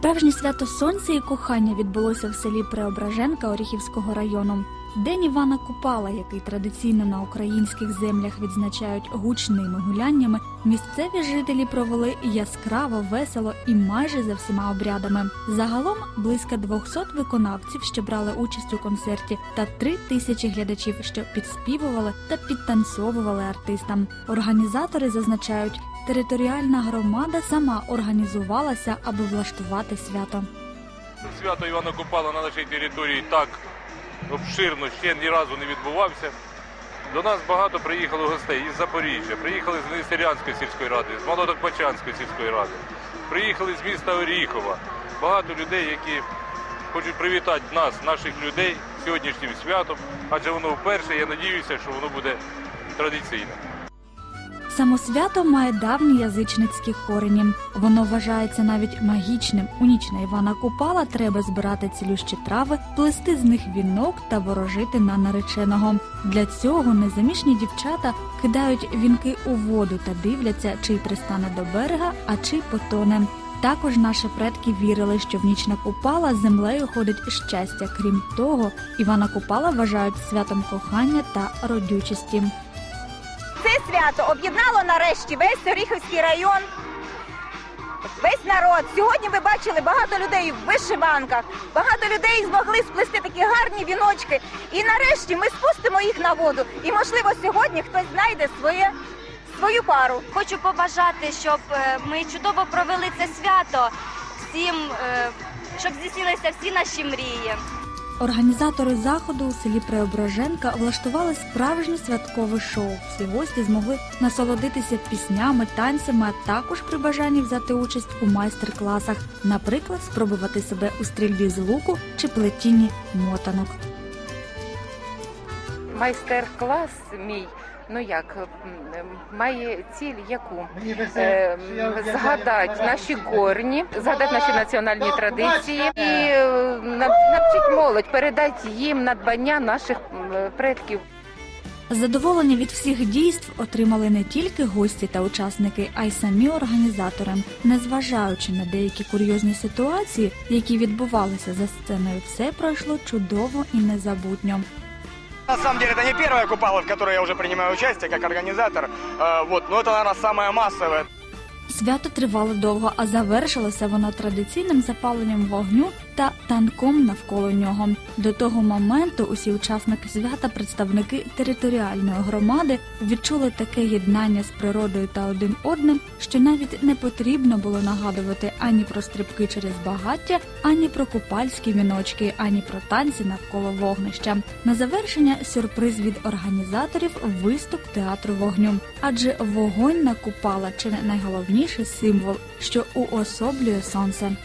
Справжнє свято сонця і кохання відбулося в селі Преображенка Оріхівського району. День Івана Купала, який традиційно на українських землях відзначають гучними гуляннями, місцеві жителі провели яскраво, весело і майже за всіма обрядами. Загалом близько 200 виконавців, що брали участь у концерті, та 3 тисячі глядачів, що підспівували та підтанцьовували артистам. Організатори зазначають, територіальна громада сама організувалася, аби влаштувати свято. Свято Івана Купала на нашій території так обширно ще ні разу не відбувався. До нас багато приїхало гостей із Запоріжжя, приїхали з Нестерянської сільської ради, з Молодокбачанської сільської ради, приїхали з міста Оріхова. Багато людей, які хочуть привітати нас, наших людей, сьогоднішнім святом, адже воно вперше, я сподіваюся, що воно буде традиційне. Само свято має давні язичницькі корені. Воно вважається навіть магічним. У ніч на Івана Купала треба збирати цілющі трави, плести з них вінок та ворожити на нареченого. Для цього незаміжні дівчата кидають вінки у воду та дивляться, чий пристане до берега, а чий потоне. Також наші предки вірили, що в ніч на Купала землею ходить щастя. Крім того, Івана Купала вважають святом кохання та родючості. Свято об'єднало нарешті весь Оріхівський район, весь народ. Сьогодні ви бачили багато людей в вишиванках, багато людей змогли сплести такі гарні віночки. І нарешті ми спустимо їх на воду. І можливо сьогодні хтось знайде своє, свою пару. Хочу побажати, щоб е, ми чудово провели це свято, всім, е, щоб здійснилися всі наші мрії. Організатори заходу у селі Преображенка влаштували справжнє святкове шоу. Всі гості змогли насолодитися піснями, танцями, а також при бажанні взяти участь у майстер-класах, наприклад, спробувати себе у стрільбі з луку чи плетінні мотанок. Майстер-клас мій. Ну як має ціль яку е, згадати наші корні, згадати наші національні традиції і е, навчити молодь, передати їм надбання наших предків. Задоволення від всіх дійств отримали не тільки гості та учасники, а й самі організатори. Незважаючи на деякі курйозні ситуації, які відбувалися за сценою, все пройшло чудово і незабутньо. На самом деле это не первая купала, в которой я уже принимаю участие как организатор, Э, вот, но это, наверное, самая массовая. Свято тривало довго, а завершилося воно традиційним запаленням вогню та танком навколо нього. До того моменту усі учасники свята, представники територіальної громади, відчули таке єднання з природою та один одним, що навіть не потрібно було нагадувати ані про стрибки через багаття, ані про купальські віночки, ані про танці навколо вогнища. На завершення сюрприз від організаторів виступ театру вогню, адже вогонь на купала чи не найголовніший символ, що уособлює сонце.